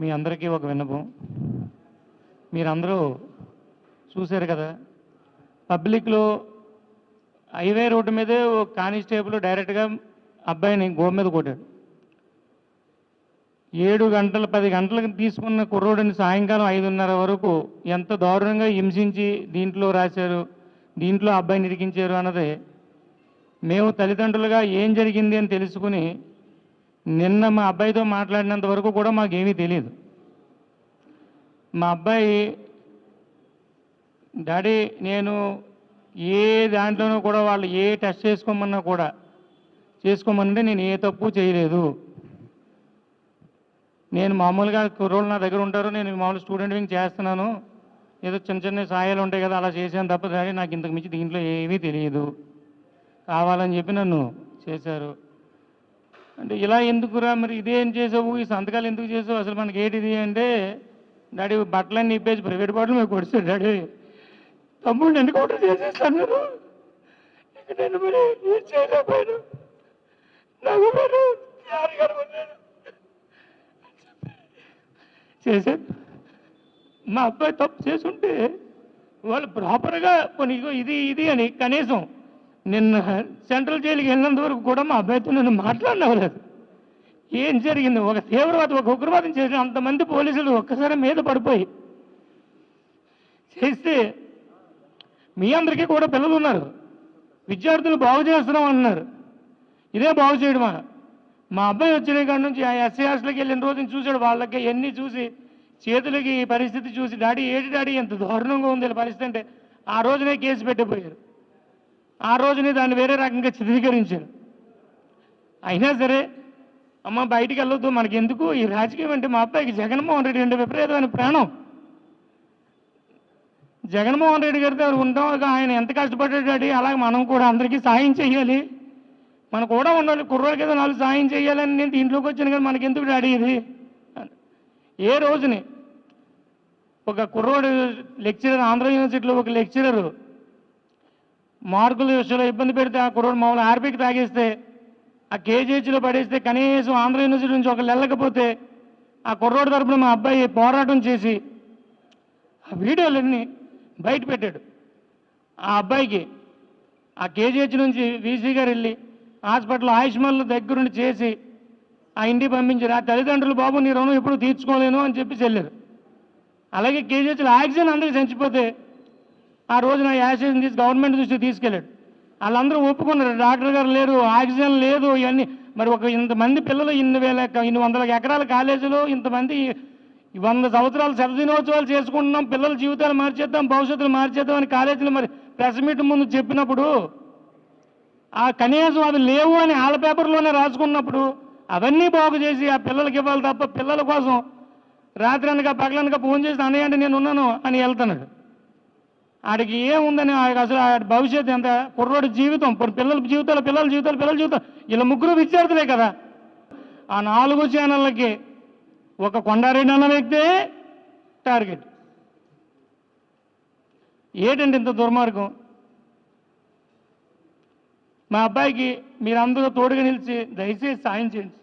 మీ అందరికీ ఒక విన్నపం. మీరందరూ చూశారు కదా పబ్లిక్లో హైవే రోడ్డు మీదే ఒక కానిస్టేబుల్ డైరెక్ట్గా అబ్బాయిని గోడ మీద కొట్టాడు. ఏడు గంటలు పది గంటలకు తీసుకున్న కుర్రోడిని సాయంకాలం ఐదున్నర వరకు ఎంత దారుణంగా హింసించి దీంట్లో రాశారు దీంట్లో అబ్బాయిని ఇరికించారు అన్నది మేము తల్లిదండ్రులుగా ఏం జరిగింది అని తెలుసుకుని నిన్న మా అబ్బాయితో మాట్లాడినంత వరకు కూడా మాకేమీ తెలియదు మా అబ్బాయి డాడీ నేను ఏ దాంట్లోనూ కూడా వాళ్ళు ఏ టెస్ట్ చేసుకోమన్నా కూడా చేసుకోమనంటే నేను ఏ తప్పు చేయలేదు. నేను మామూలుగా కుర్రోళ్ళు నా దగ్గర ఉంటారు నేను మామూలు స్టూడెంట్ వింగ్ చేస్తున్నాను. ఏదో చిన్న చిన్న సాయాలు ఉంటాయి కదా అలా చేశాను తప్ప డాడీ నాకు ఇంతకు మించి దీంట్లో ఏమీ తెలియదు కావాలని చెప్పి నన్ను చేశారు. అంటే ఇలా ఎందుకురా మరి ఇదేం చేసావు? ఈ సంతకాలు ఎందుకు చేసావు? అసలు మనకి ఏంటిది అంటే డాడీ బట్టలన్నీ ఇప్పేసి ప్రైవేట్ బట్టలు మీద కొడిచాడు డాడీ. తమ్ముడు ఎందుకు ఆర్డర్ చేసేస్తాను ఇక నేను మరి ఏం చేయలేకపోయాను. నాకు మీరు చేశాను మా అబ్బాయి తప్పు చేసుంటే వాళ్ళు ప్రాపర్గా కొన్ని ఇది ఇది అని కనీసం నిన్న సెంట్రల్ జైలుకి వెళ్ళినంత వరకు కూడా మా అబ్బాయితో నన్ను మాట్లాడినవలేదు. ఏం జరిగింది ఒక తీవ్రవాదం ఒక ఉగ్రవాదం చేసిన అంతమంది పోలీసులు ఒక్కసారి మీద పడిపోయి చేస్తే మీ అందరికీ కూడా పిల్లలు ఉన్నారు. విద్యార్థులు బాగు చేస్తున్నాం అన్నారు. ఇదే బాగు చేయడమా? మా అబ్బాయి వచ్చిన కాడ నుంచి ఆ ఎస్సీ హాస్టల్కి వెళ్ళిన రోజున చూశాడు వాళ్ళకి ఎన్ని చూసి చేతులకి ఈ పరిస్థితి చూసి డాడీ ఏటి డాడీ ఎంత దారుణంగా ఉంది పరిస్థితి అంటే ఆ రోజునే కేసు పెట్టిపోయారు. ఆ రోజునే దాన్ని వేరే రకంగా చిత్రీకరించారు. అయినా సరే అమ్మ బయటికి వెళ్ళొద్దు మనకి ఎందుకు ఈ రాజకీయం అంటే మా అబ్బాయికి జగన్మోహన్ రెడ్డి అంటే విపరీతమైన ప్రాణం. జగన్మోహన్ రెడ్డి గారితో ఉంటాం ఆయన ఎంత కష్టపడ్డాడు అలాగే మనం కూడా అందరికీ సాయం చేయాలి. మనం కూడా ఉండాలి కుర్రోడి ఏదో నాలుగు సాయం చేయాలని నేను దీంట్లోకి వచ్చాను కానీ మనకి ఎందుకు డాడీ ఇది? ఏ రోజుని? ఒక కుర్రోడు లెక్చరర్ ఆంధ్ర యూనివర్సిటీలో ఒక లెక్చరర్ మార్కుల విషయంలో ఇబ్బంది పెడితే ఆ కుర్రోడు మామూలు ఆర్పీకి తాగేస్తే ఆ కేజీహెచ్లో పడేస్తే కనీసం ఆంధ్ర యూనివర్సిటీ నుంచి ఒకళ్ళు వెళ్ళకపోతే ఆ కుర్రోడు తరపున మా అబ్బాయి పోరాటం చేసి ఆ వీడియోలన్నీ బయట పెట్టాడు. ఆ అబ్బాయికి ఆ కేజీహెచ్ నుంచి వీసీ గారు వెళ్ళి హాస్పిటల్ ఆయుష్మాన్ల దగ్గరుండి చేసి ఆ ఇంటికి పంపించారు. ఆ తల్లిదండ్రులు బాబు నీ రుణం ఎప్పుడు తీర్చుకోలేను అని చెప్పి చెల్లారు అలాగే కేజీహెచ్లో ఆక్సిజన్ అందరికీ చచ్చిపోతే ఆ రోజున యాక్సిజన్ తీసి గవర్నమెంట్ దృష్టికి తీసుకెళ్ళాడు. వాళ్ళందరూ ఒప్పుకున్నారు. డాక్టర్ గారు లేరు ఆక్సిజన్ లేదు ఇవన్నీ. మరి ఒక ఇంతమంది పిల్లలు ఇన్ని వేల ఇన్ని వందల ఎకరాల కాలేజీలో ఇంతమంది ఈ వంద సంవత్సరాలు శతదినోత్సవాలు చేసుకుంటున్నాం పిల్లల జీవితాలు మార్చేద్దాం భవిష్యత్తులు మార్చేద్దాం అని కాలేజీలు మరి ప్రెస్ మీట్ ముందు చెప్పినప్పుడు ఆ కనీసం అవి లేవు అని వాళ్ళ పేపర్లోనే రాసుకున్నప్పుడు అవన్నీ బాగు చేసి ఆ పిల్లలకి ఇవ్వాలి తప్ప పిల్లల కోసం రాత్రి అనక పగలనక ఫోన్ చేసి అన్నయ్య అంటే నేను ఉన్నాను అని వెళ్తున్నాడు. ఆడికి ఏముందని ఆడికి అసలు ఆడి భవిష్యత్తు ఎంత? కుర్రోడి జీవితం పిల్లల జీవితాలు పిల్లల జీవితాలు పిల్లల జీవితం ఇలా ముగ్గురు విద్యార్థులే కదా. ఆ నాలుగు ఛానళ్ళకి ఒక కొండారెడ్డి అన్న వ్యక్తే టార్గెట్. ఏంటంటే ఇంత దుర్మార్గం? మా అబ్బాయికి మీరందరూ తోడుగా నిలిచి దయచేసి సాయం చేయండి.